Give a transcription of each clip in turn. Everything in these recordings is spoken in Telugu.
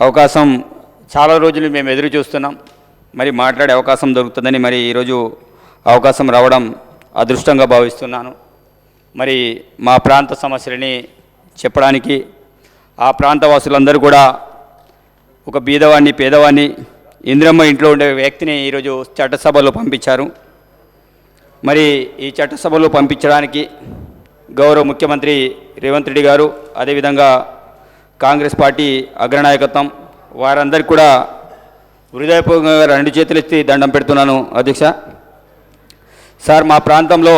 అవకాశం చాలా రోజులు మేము ఎదురు చూస్తున్నాం. మరి మాట్లాడే అవకాశం దొరుకుతుందని మరి ఈరోజు అవకాశం రావడం అదృష్టంగా భావిస్తున్నాను. మరి మా ప్రాంత సమస్యలని చెప్పడానికి ఆ ప్రాంత వాసులందరూ కూడా ఒక బీదవాడిని పేదవాడిని ఇందిరమ్మ ఇంట్లో ఉండే వ్యక్తిని ఈరోజు చట్టసభలో పంపించారు. మరి ఈ చట్టసభలో పంపించడానికి గౌరవ ముఖ్యమంత్రి రేవంత్ రెడ్డి గారు అదేవిధంగా కాంగ్రెస్ పార్టీ అగ్రనాయకత్వం. వారందరికీ కూడా హృదయపూర్వకంగా రెండు చేతులెత్తి దండం పెడుతున్నాను అధ్యక్ష. సార్ మా ప్రాంతంలో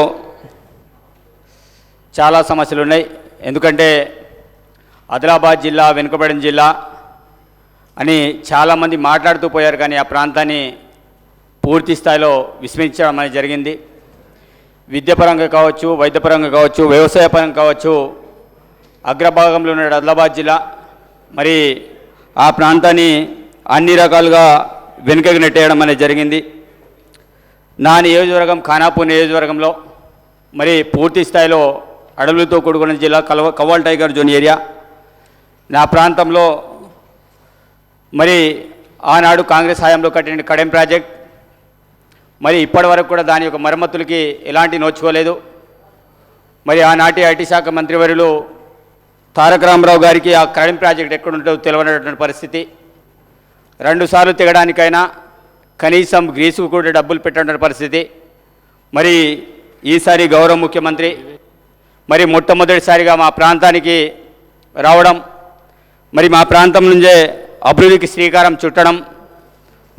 చాలా సమస్యలు ఉన్నాయి. ఎందుకంటే ఆదిలాబాద్ జిల్లా వెనుకబడిన జిల్లా అని చాలామంది మాట్లాడుతూ పోయారు కానీ ఆ ప్రాంతాన్ని పూర్తి స్థాయిలో విస్మరించడం అనేది జరిగింది. విద్యాపరంగా కావచ్చు వైద్యపరంగా కావచ్చు వ్యవసాయ పరంగా కావచ్చు అగ్రభాగంలో ఉన్న ఆదిలాబాద్ జిల్లా. మరి ఆ ప్రాంతాన్ని అన్ని రకాలుగా వెనుకకు నెట్టేయడం అనేది జరిగింది. నా నియోజకవర్గం ఖానాపూర్ నియోజకవర్గంలో మరి పూర్తి స్థాయిలో అడవులతో కూడుకున్న జిల్లా కలవ కవ్వాల్ టైగర్ జోన్ ఏరియా. నా ప్రాంతంలో మరి ఆనాడు కాంగ్రెస్ హయాంలో కట్టిన కడెం ప్రాజెక్ట్. మరి ఇప్పటి వరకు కూడా దాని యొక్క మరమ్మతులకి ఎలాంటి నోచుకోలేదు. మరి ఆనాటి ఐటీ శాఖ మంత్రివర్యులు తారక రామారావు గారికి ఆ కరెంట్ ప్రాజెక్ట్ ఎక్కడుంటుందో తెలియనటువంటి పరిస్థితి. రెండుసార్లు తెగడానికైనా కనీసం గ్రీసుకు కూడా డబ్బులు పెట్టిన పరిస్థితి. మరి ఈసారి గౌరవ ముఖ్యమంత్రి మరి మొట్టమొదటిసారిగా మా ప్రాంతానికి రావడం మరి మా ప్రాంతం నుంచే అభివృద్ధికి శ్రీకారం చుట్టడం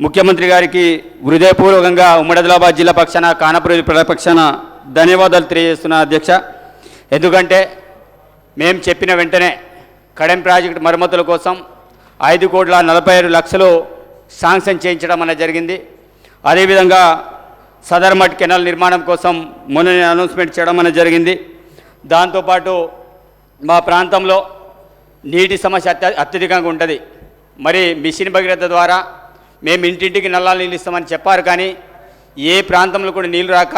ముఖ్యమంత్రి గారికి హృదయపూర్వకంగా ఉమ్మడిదిలాబాద్ జిల్లా పక్షాన కానపురి ప్రజల పక్షాన ధన్యవాదాలు తెలియజేస్తున్నా అధ్యక్ష. ఎందుకంటే మేము చెప్పిన వెంటనే కడెం ప్రాజెక్టు మరమ్మతుల కోసం ఐదు కోట్ల నలభై ఆరు లక్షలు శాంక్షన్ చేయించడం అనేది జరిగింది. అదేవిధంగా సదర్మట్ కెనాల్ నిర్మాణం కోసం మొన్న అనౌన్స్మెంట్ చేయడం అనేది జరిగింది. దాంతోపాటు మా ప్రాంతంలో నీటి సమస్య అత్య అత్యధికంగా ఉంటుంది. మరి మిషన్ భగీరథ ద్వారా మేము ఇంటింటికి నల్లాలు నీళ్ళు ఇస్తామని చెప్పారు కానీ ఏ ప్రాంతంలో కూడా నీళ్ళు రాక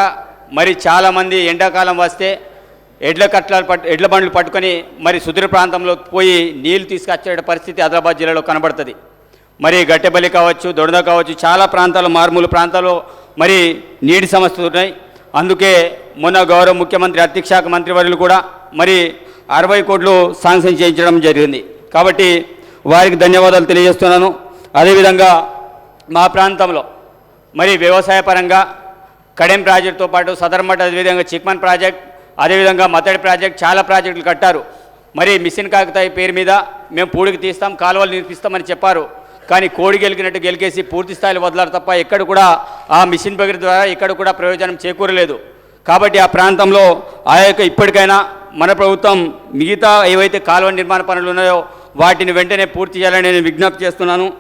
మరి చాలామంది ఎండాకాలం వస్తే ఎడ్ల కట్టలు పట్టు ఎడ్ల బండ్లు పట్టుకొని మరి సుదూర ప్రాంతంలో పోయి నీళ్ళు తీసుకొచ్చే పరిస్థితి ఆదిలాబాద్ జిల్లాలో కనబడుతుంది. మరి గట్టెబలి కావచ్చు దొడద కావచ్చు చాలా ప్రాంతాలు మారుమూల ప్రాంతాల్లో మరి నీటి సమస్యలు ఉన్నాయి. అందుకే మొన్న గౌరవ ముఖ్యమంత్రి ఆర్థిక శాఖ మంత్రివర్యులు కూడా మరి అరవై కోట్లు శాంక్షన్ చేయించడం జరిగింది. కాబట్టి వారికి ధన్యవాదాలు తెలియజేస్తున్నాను. అదేవిధంగా మా ప్రాంతంలో మరి వ్యవసాయ పరంగా కడెం ప్రాజెక్టుతో పాటు సదర్మట్ అదేవిధంగా చిక్మన్ ప్రాజెక్ట్ అదేవిధంగా మతడి ప్రాజెక్ట్ చాలా ప్రాజెక్టులు కట్టారు. మరి మిషన్ కాకతాయి పేరు మీద మేము పూడికి తీస్తాం కాలువలు నిర్పిస్తామని చెప్పారు. కానీ కోడి గెలికినట్టు గెలికేసి పూర్తి స్థాయిలో వదలారు తప్ప ఎక్కడ కూడా ఆ మిషన్ బగిరి ద్వారా ఎక్కడ కూడా ప్రయోజనం చేకూరలేదు. కాబట్టి ఆ ప్రాంతంలో ఆ యొక్క ఇప్పటికైనా మన ప్రభుత్వం మిగతా ఏవైతే కాలువ నిర్మాణ పనులు ఉన్నాయో వాటిని వెంటనే పూర్తి చేయాలని నేను విజ్ఞప్తి చేస్తున్నాను.